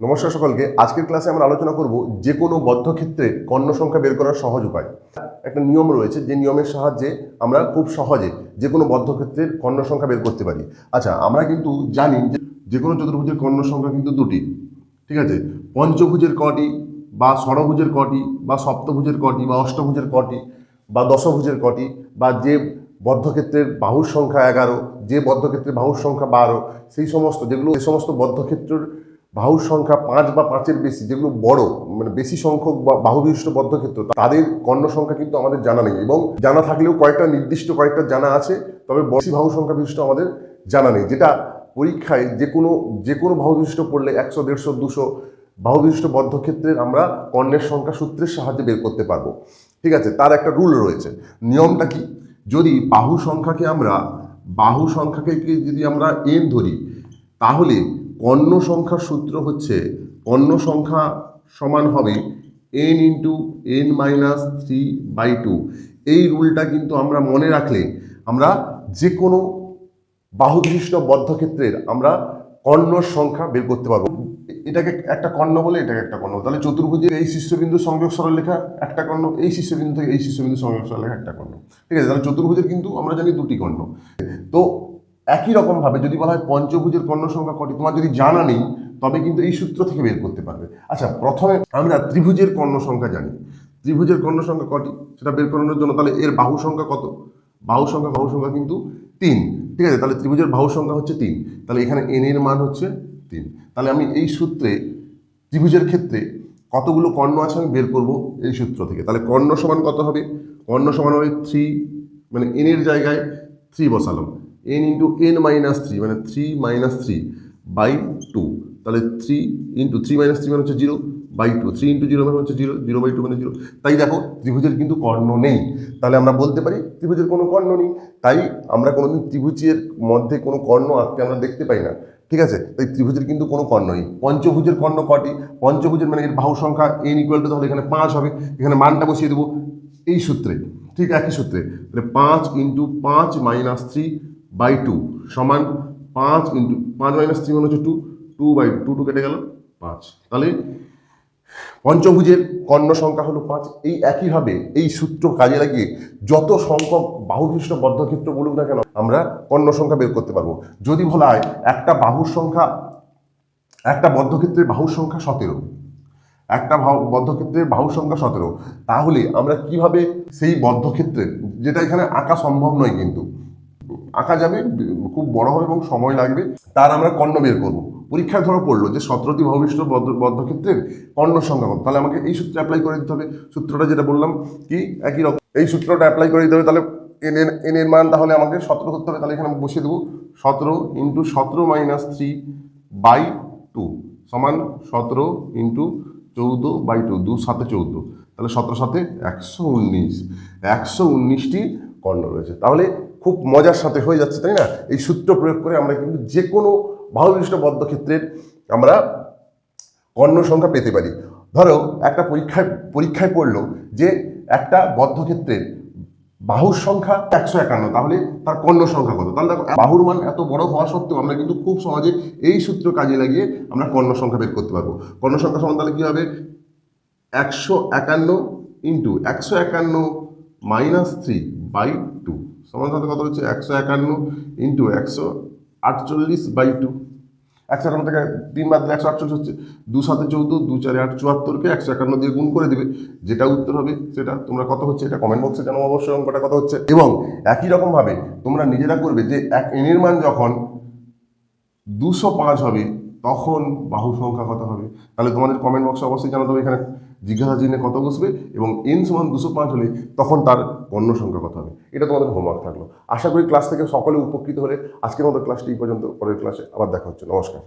নমস্কার সকলকে। আজকের ক্লাসে আমরা আলোচনা করব যে কোনো বদ্ধক্ষেত্রে কর্ণ সংখ্যা বের করার সহজ উপায়। একটা নিয়ম রয়েছে, যে নিয়মের সাহায্যে আমরা খুব সহজে যে কোনো বদ্ধক্ষেত্রের কর্ণ সংখ্যা বের করতে পারি। আচ্ছা আমরা কিন্তু জানি যে যে কোনো চতুর্ভুজের কর্ণ সংখ্যা কিন্তু দুটি, ঠিক আছে? পঞ্চভুজের কটি, বা ষড়ভুজের কটি, বা সপ্তভুজের কটি, বা অষ্টভুজের কটি, বা দশভুজের কটি, বা যে বদ্ধক্ষেত্রের বাহুর সংখ্যা এগারো, যে বদ্ধক্ষেত্রের বাহুর সংখ্যা বারো, সেই সমস্ত যেগুলো এই সমস্ত বদ্ধক্ষেত্রের বাহুর সংখ্যা পাঁচ বা পাঁচের বেশি, যেগুলো বড় মানে বেশি সংখ্যক বা বাহু বিশিষ্ট বদ্ধক্ষেত্র তাদের কর্ণ সংখ্যা কিন্তু আমাদের জানা নেই এবং জানা থাকলেও কয়েকটা নির্দিষ্ট, কয়েকটা জানা আছে, তবে বেশি বাহু সংখ্যা বিশিষ্ট আমাদের জানা নেই, যেটা পরীক্ষায় যে কোনো যে কোনো বাহু বিশিষ্ট পড়লে একশো, দেড়শো, দুশো বাহু বিশিষ্ট বদ্ধক্ষেত্রের আমরা কর্ণের সংখ্যা সূত্রের সাহায্যে বের করতে পারব। ঠিক আছে, তার একটা রুল রয়েছে। নিয়মটা কি? যদি বাহু সংখ্যাকে আমরা, বাহু সংখ্যাকে যদি আমরা এন ধরি, তাহলে কর্ণ সংখ্যার সূত্র হচ্ছে কর্ণ সংখ্যা সমান হবে N into N minus three by two এই রুলটা কিন্তু আমরা মনে রাখলে আমরা যে কোনো বাহু বদ্ধক্ষেত্রের আমরা কর্ণর সংখ্যা বের করতে পারব। এটাকে একটা কর্ণ বলে এটাকে একটা কর্ণ তাহলে চতুর্ভুজের এই শীর্ষবিন্দু সংযোগ সরলরেখা একটা কর্ণ, এই শীর্ষবিন্দু থেকে এই শীর্ষবিন্দু সংযোগ সরলরেখা একটা কর্ণ। ঠিক আছে, তাহলে চতুর্ভুজের কিন্তু আমরা জানি দুটি কর্ণ। তো একই রকমভাবে যদি বলা হয় পঞ্চভুজের কর্ণ সংখ্যা কটি, তোমার যদি জানা নেই, তবে কিন্তু এই সূত্র থেকে বের করতে পারবে। আচ্ছা প্রথমে আমরা ত্রিভুজের কর্ণ সংখ্যা জানি। ত্রিভুজের কর্ণ সংখ্যা কটি? সেটা বের করানোর জন্য তাহলে এর বাহু সংখ্যা কত? বাহু সংখ্যা বাহু সংখ্যা কিন্তু তিন। ঠিক আছে, তাহলে ত্রিভুজের বাহু সংখ্যা হচ্ছে তিন। তাহলে এখানে এন এর মান হচ্ছে তিন। তাহলে আমি এই সূত্রে, ত্রিভুজের ক্ষেত্রে কতগুলো কর্ণ আছে আমি বের করব এই সূত্র থেকে। তাহলে কর্ণ সমান কত হবে? কর্ণ সমান হবে থ্রি মানে এন এর জায়গায় থ্রি বসালাম। N into N minus three মানে three minus three by two তাহলে three into three minus three মানে হচ্ছে zero by two three into zero মানে হচ্ছে জিরো জিরো বাই টু মানে জিরো তাই দেখো, ত্রিভুজের কিন্তু কর্ণ নেই। তাহলে আমরা বলতে পারি ত্রিভুজের কোনো কর্ণ নেই। তাই আমরা কোনোদিন ত্রিভুজের মধ্যে কোনো কর্ণ আঁকতে আমরা দেখতে পাই না। ঠিক আছে? তাই ত্রিভুজের কিন্তু কোনো কর্ণ নেই। পঞ্চভুজের কর্ণ কটি? পঞ্চভুজের মানে এর বাহু সংখ্যা এন ইকুয়াল টু তাহলে এখানে পাঁচ হবে। এখানে মানটা বসিয়ে দেবো এই সূত্রে। ঠিক একই সূত্রে। তাহলে পাঁচ ইন্টু পাঁচ মাইনাস থ্রি বাই টু সমান পাঁচ ইন্টু, পাঁচ মাইনাস থ্রি মানে হচ্ছে two two by two two কেটে গেল পাঁচ। তাহলে পঞ্চভুজের কর্ণ সংখ্যা হলো পাঁচ। এই একইভাবে এই সূত্র কাজে লাগিয়ে যত সংখ্যক বাহুবিশিষ্ট বদ্ধক্ষেত্র বলুক না কেন, আমরা কর্ণ সংখ্যা বের করতে পারব। যদি বলা হয় একটা বাহুর সংখ্যা, একটা বদ্ধক্ষেত্রের বাহুর সংখ্যা সতেরো, একটা বদ্ধক্ষেত্রের বাহুর সংখ্যা সতেরো, তাহলে আমরা কীভাবে সেই বদ্ধক্ষেত্রের, যেটা এখানে আঁকা সম্ভব নয় কিন্তু আঁকা যাবে, খুব বড় হবে এবং সময় লাগবে। তার আমরা কর্ণ বের করব। পরীক্ষায় ধরো পড়ল যে সতেরোটি বদ্ধ, বদ্ধক্ষেত্রের কর্ণ সংখ্যা কত? তাহলে আমাকে এই সূত্রে অ্যাপ্লাই করে দিতে হবে। সূত্রটা যেটা বললাম কি? একই রকম। এই সূত্রটা অ্যাপ্লাই করে দিতে হবে, তাহলে এন এর এন এর মান তাহলে আমাকে সতেরো করতে হবে। তাহলে এখানে আমি বসিয়ে দেবো। সতেরো ইন্টু সতেরো মাইনাস থ্রি বাই টু সমান সতেরো ইন্টু চৌদ্দ বাই টু, দু সাথে চৌদ্দ। তাহলে সতেরো সাথে একশো উনিশ। একশো উনিশটি কর্ণ রয়েছে। তাহলে খুব মজার সাথে হয়ে যাচ্ছে, তাই না? এই সূত্র প্রয়োগ করে আমরা কিন্তু যে কোনো বাহুবিশিষ্ট বদ্ধক্ষেত্রের আমরা কর্ণ সংখ্যা পেতে পারি। ধরো, একটা পরীক্ষায় পরীক্ষায় পড়ল যে একটা বদ্ধক্ষেত্রের বাহুর সংখ্যা একশো একান্ন, তাহলে তার কর্ণ সংখ্যা কত? তাহলে দেখো, বাহুর মান এত বড় হওয়া সত্ত্বেও আমরা কিন্তু খুব সহজে এই সূত্র কাজে লাগিয়ে আমরা কর্ণ সংখ্যা বের করতে পারব। কর্ণ সংখ্যা সমান তাহলে কী হবে? একশো একান্ন ইন্টু একশো একান্ন মাইনাস থ্রি বাই টু। সমান সাথে কত হচ্ছে একশো একান্ন ইন্টু একশো আটচল্লিশ বাই টু একশো একান্ন থেকে তিন বাদ একশো আটচল্লিশ হচ্ছে। দু চৌদ্দ, দু চারে আট চুয়াত্তরকে একশো একান্ন দিয়ে গুণ করে দেবে। যেটা উত্তর হবে সেটা। তোমরা কত হচ্ছে এটা কমেন্ট বক্সে জানাও অবশ্যই অঙ্কটা কত হচ্ছে। এবং একই রকমভাবে তোমরা নিজেরা করবে যে এক এনের মান যখন দুশো পাঁচ হবে, তখন বাহু সংখ্যা কত হবে? তাহলে তোমাদের কমেন্ট বক্সে অবশ্যই জানাতে হবে এখানে। জিজ্ঞাসা চিহ্নে কত বসবে এবং এন সমান দুশো পাঁচ হলে তখন তার পণ্য সংখ্যা কত হবে। এটা তোমাদের হোমওয়ার্ক থাকল। আশা করি ক্লাস থেকে সকলে উপকৃত হলে আজকের মতো ক্লাসটি এই পর্যন্ত, পরের ক্লাসে আবার দেখা হচ্ছে। নমস্কার।